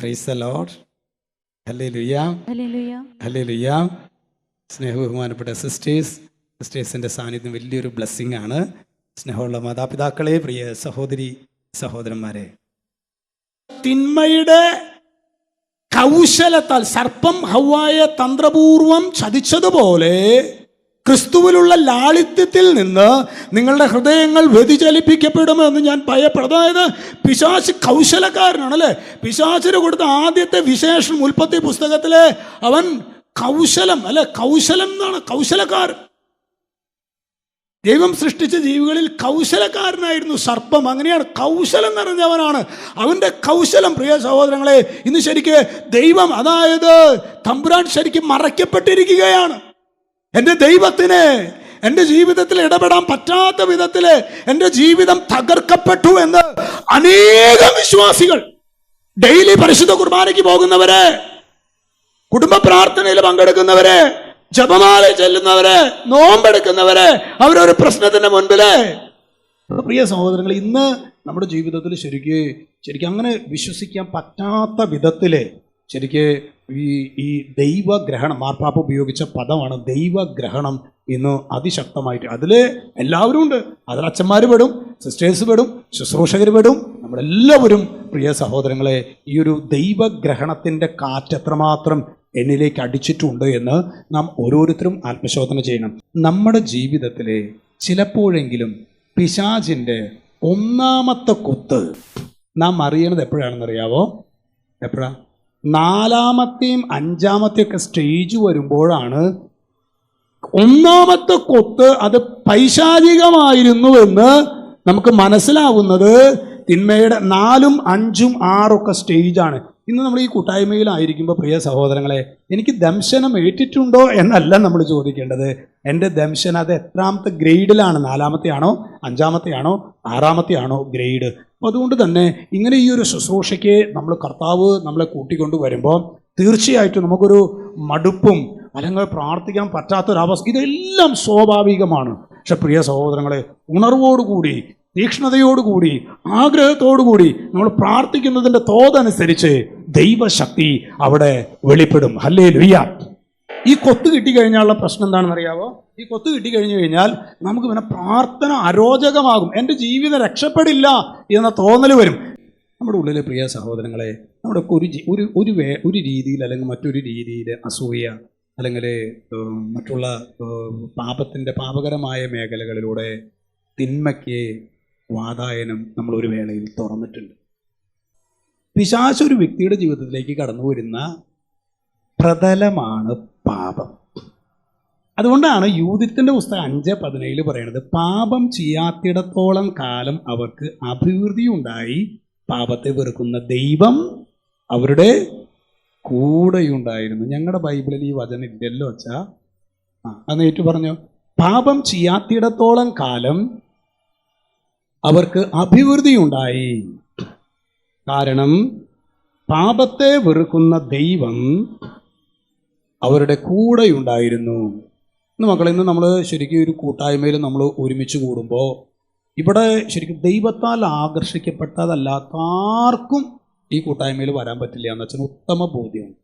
Price സ്നേഹ ബഹുമാനപ്പെട്ട sisters സിസ്റ്റേഴ്സിന്റെ സാന്നിധ്യം വലിയൊരു ബ്ലെസ്സിങ് ആണ്. സ്നേഹമുള്ള മാതാപിതാക്കളെ പ്രിയ സഹോദരി സഹോദരന്മാരെ. തിന്മയുടെ കൗശലത്താൽ സർപ്പം ഹൗവായ തന്ത്രപൂർവം ചതിച്ചതുപോലെ ക്രിസ്തുവിലുള്ള ലാളിത്യത്തിൽ നിന്ന് നിങ്ങളുടെ ഹൃദയങ്ങൾ വ്യതിചലിപ്പിക്കപ്പെടുമെന്ന് ഞാൻ ഭയപ്പെടും. അതായത് പിശാച് കൗശലക്കാരനാണ് അല്ലേ പിശാചിന് കൊടുത്ത ആദ്യത്തെ വിശേഷം ഉൽപ്പത്തി പുസ്തകത്തിലെ അവൻ കൗശലം അല്ലെ? കൗശലം എന്നാണ് കൗശലക്കാരൻ. ദൈവം സൃഷ്ടിച്ച ജീവികളിൽ കൗശലക്കാരനായിരുന്നു സർപ്പം. അങ്ങനെയാണ് കൗശലം നിറഞ്ഞവനാണ്. അവന്റെ കൗശലം പ്രിയ സഹോദരങ്ങളെ ഇന്ന് ശരിക്ക് ദൈവം അതായത് തമ്പുരാൻ ശരിക്കും മറയ്ക്കപ്പെട്ടിരിക്കുകയാണ്. എന്റെ ദൈവത്തിന് എന്റെ ജീവിതത്തിൽ ഇടപെടാൻ പറ്റാത്ത വിധത്തിൽ എന്റെ ജീവിതം തകർക്കപ്പെട്ടു എന്ന് അനേകം വിശ്വാസികൾ ഡെയിലി പരിശുദ്ധ കുർബാനയ്ക്ക് പോകുന്നവരെ കുടുംബ പ്രാർത്ഥനയിൽ പങ്കെടുക്കുന്നവരെ ജപമാല ചെല്ലുന്നവരെ നോമ്പെടുക്കുന്നവരെ അവരൊരു പ്രശ്നത്തിന്റെ മുൻപിൽ. പ്രിയ സഹോദരങ്ങൾ ഇന്ന് നമ്മുടെ ജീവിതത്തിൽ ശരിക്കും ശരിക്കും അങ്ങനെ വിശ്വസിക്കാൻ പറ്റാത്ത വിധത്തിൽ ശരിക്ക് ഈ ഈ ദൈവഗ്രഹണം മാർപ്പാപ്പ് ഉപയോഗിച്ച പദമാണ് ദൈവഗ്രഹണം ഇന്ന് അതിശക്തമായിട്ട്. അതിൽ എല്ലാവരും ഉണ്ട്. അതിൽ അച്ഛന്മാർ പെടും സിസ്റ്റേഴ്സ് പെടും ശുശ്രൂഷകർ പെടും. നമ്മളെല്ലാവരും പ്രിയ സഹോദരങ്ങളെ ഈ ഒരു ദൈവഗ്രഹണത്തിന്റെ കാറ്റ് എത്രമാത്രം എന്നിലേക്ക് അടിച്ചിട്ടുണ്ട് എന്ന് നാം ഓരോരുത്തരും ആത്മശോധന ചെയ്യണം. നമ്മുടെ ജീവിതത്തിലെ ചിലപ്പോഴെങ്കിലും പിശാചിന്റെ ഒന്നാമത്തെ കുത്ത് നാം അറിയണത് എപ്പോഴാണെന്നറിയാവോ? എപ്പോഴാ? നാലാമത്തെയും അഞ്ചാമത്തെയും ഒക്കെ സ്റ്റേജ് വരുമ്പോഴാണ് ഒന്നാമത്തെ കൊത്ത് അത് പൈശാചികമായിരുന്നുവെന്ന് നമുക്ക് മനസ്സിലാവുന്നത് തിന്മയുടെ നാലും അഞ്ചും ആറൊക്കെ സ്റ്റേജാണ് ഇന്ന് നമ്മൾ ഈ കൂട്ടായ്മയിലായിരിക്കുമ്പോൾ പ്രിയ സഹോദരങ്ങളെ എനിക്ക് ദംശനം ഏറ്റിട്ടുണ്ടോ എന്നല്ല നമ്മൾ ചോദിക്കേണ്ടത്. എന്റെ ദംശനം അത് എത്രാമത്തെ ഗ്രേഡിലാണ്? നാലാമത്തെ ആണോ അഞ്ചാമത്തെ ആണോ ആറാമത്തെ ആണോ ഗ്രേഡ്? അപ്പോൾ അതുകൊണ്ട് തന്നെ ഇങ്ങനെ ഈ ഒരു ശുശ്രൂഷയ്ക്ക് നമ്മൾ കർത്താവ് നമ്മളെ കൂട്ടിക്കൊണ്ട് വരുമ്പോൾ തീർച്ചയായിട്ടും നമുക്കൊരു മടുപ്പും അല്ലെങ്കിൽ പ്രാർത്ഥിക്കാൻ പറ്റാത്തൊരവസ്ഥ ഇതെല്ലാം സ്വാഭാവികമാണ്. പക്ഷെ പ്രിയ സഹോദരങ്ങളെ ഉണർവോടുകൂടി തീക്ഷ്ണതയോടുകൂടി ആഗ്രഹത്തോടുകൂടി നമ്മൾ പ്രാർത്ഥിക്കുന്നതിന്റെ തോതനുസരിച്ച് ദൈവശക്തി അവിടെ വെളിപ്പെടും. ഹല്ലേ ലുയ്യ ഈ കൊത്ത് കിട്ടിക്കഴിഞ്ഞാലുള്ള പ്രശ്നം എന്താണെന്ന് അറിയാവോ ഈ കൊത്ത് കിട്ടിക്കഴിഞ്ഞു കഴിഞ്ഞാൽ നമുക്ക് പിന്നെ പ്രാർത്ഥന അരോചകമാകും. എന്റെ ജീവിതം രക്ഷപ്പെടില്ല എന്ന തോന്നൽ വരും. നമ്മുടെ ഉള്ളിലെ പ്രിയ സഹോദരങ്ങളെ നമ്മുടെ ഒരു ഒരു ഒരു വേ ഒരു രീതിയിൽ അല്ലെങ്കിൽ മറ്റൊരു രീതിയിൽ അസൂയ അല്ലെങ്കിൽ മറ്റുള്ള പാപത്തിന്റെ പാപകരമായ മേഖലകളിലൂടെ തിന്മയ്ക്ക് വാതായനം നമ്മളൊരു വേളയിൽ തുറന്നിട്ടുണ്ട്. പിശാച് ഒരു വ്യക്തിയുടെ ജീവിതത്തിലേക്ക് കടന്നു വരുന്ന പ്രതലമാണ് പാപം. അതുകൊണ്ടാണ് യൂതിത്തിന്റെ പുസ്തകം അഞ്ച് പതിനേഴിൽ പറയുന്നത് പാപം ചെയ്യാത്തിടത്തോളം കാലം അവർക്ക് അഭിവൃദ്ധി ഉണ്ടായി പാപത്തെ വെറുക്കുന്ന ദൈവം അവരുടെ കൂടെയുണ്ടായിരുന്നു. ഞങ്ങളുടെ ബൈബിളിൽ ഈ വചനം ഇല്ലല്ലോ അച്ഛാ. ആ അന്ന് ഏറ്റു പറഞ്ഞു. പാപം ചെയ്യാത്തിടത്തോളം കാലം അവർക്ക് അഭിവൃദ്ധി ഉണ്ടായി കാരണം പാപത്തെ വെറുക്കുന്ന ദൈവം അവരുടെ കൂടെയുണ്ടായിരുന്നു. ഇന്ന് മക്കളെ ഇന്ന് നമ്മൾ ശരിക്കും ഒരു കൂട്ടായ്മയിൽ നമ്മൾ ഒരുമിച്ച് കൂടുമ്പോൾ ഇവിടെ ശരിക്കും ദൈവത്താൽ ആകർഷിക്കപ്പെട്ടതല്ലാത്ത ആർക്കും ഈ കൂട്ടായ്മയിൽ വരാൻ പറ്റില്ല എന്ന് വെച്ചാൽ ഉത്തമ ബോധ്യമാണ്